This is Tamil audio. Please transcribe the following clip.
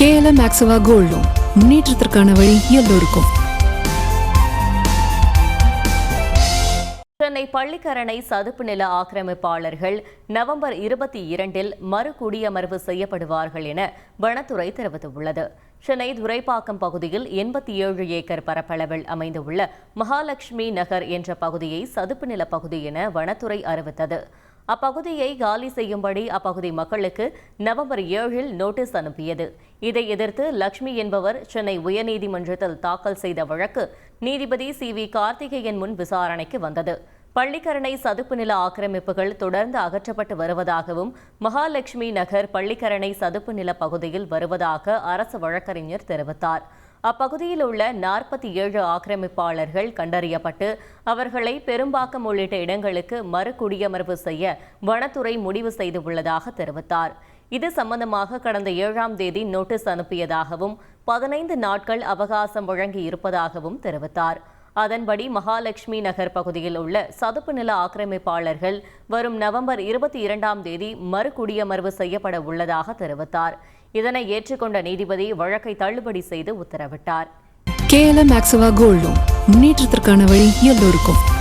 கேஎல்எம் ஆக்சுவா கோல்டு முன்னேற்றத்திற்கான வழி எல்லோருக்கும். சென்னை பள்ளிக்கரணை சதுப்பு நில ஆக்கிரமிப்பாளர்கள் நவம்பர் இருபத்தி இரண்டில் மறு குடியமர்வு செய்யப்படுவார்கள் என வனத்துறை தெரிவித்துள்ளது. சென்னை துரைப்பாக்கம் பகுதியில் எண்பத்தி ஏழு ஏக்கர் பரப்பளவில் அமைந்துள்ள மகாலட்சுமி நகர் என்ற பகுதியை சதுப்பு நில பகுதி என வனத்துறை அறிவித்தது. அப்பகுதியை காலி செய்யும்படி அப்பகுதி மக்களுக்கு நவம்பர் ஏழில் நோட்டீஸ் அனுப்பியது. இதை எதிர்த்து லக்ஷ்மி என்பவர் சென்னை உயர்நீதிமன்றத்தில் தாக்கல் செய்த வழக்கு நீதிபதி சி வி கார்த்திகேயன் முன் விசாரணைக்கு வந்தது. பள்ளிக்கரணை சதுப்பு நில ஆக்கிரமிப்புகள் தொடர்ந்து அகற்றப்பட்டு வருவதாகவும் மகாலட்சுமி நகர் பள்ளிக்கரணை சதுப்பு நில பகுதியில் வருவதாக அரசு வழக்கறிஞர் தெரிவித்தார். அப்பகுதியில் உள்ள நாற்பத்தி ஏழு ஆக்கிரமிப்பாளர்கள் கண்டறியப்பட்டு அவர்களை பெரும்பாக்கம் உள்ளிட்ட இடங்களுக்கு மறு குடியமர்வு செய்ய வனத்துறை முடிவு செய்துள்ளதாக தெரிவித்தார். இது சம்பந்தமாக கடந்த ஏழாம் தேதி நோட்டீஸ் அனுப்பியதாகவும் பதினைந்து நாட்கள் அவகாசம் வழங்கி இருப்பதாகவும் தெரிவித்தார். அதன்படி மகாலட்சுமி நகர் பகுதியில் உள்ள சதுப்பு நில ஆக்கிரமிப்பாளர்கள் வரும் நவம்பர் இருபத்தி இரண்டாம் தேதி மறு குடியமர்வு செய்யப்பட உள்ளதாக தெரிவித்தார். இதனை ஏற்றுக்கொண்ட நீதிபதி வழக்கை தள்ளுபடி செய்து உத்தரவிட்டார். கேஎல்எம் மேக்ஸிவா முன்னேற்றத்திற்கான வழி எல்லோருக்கும்.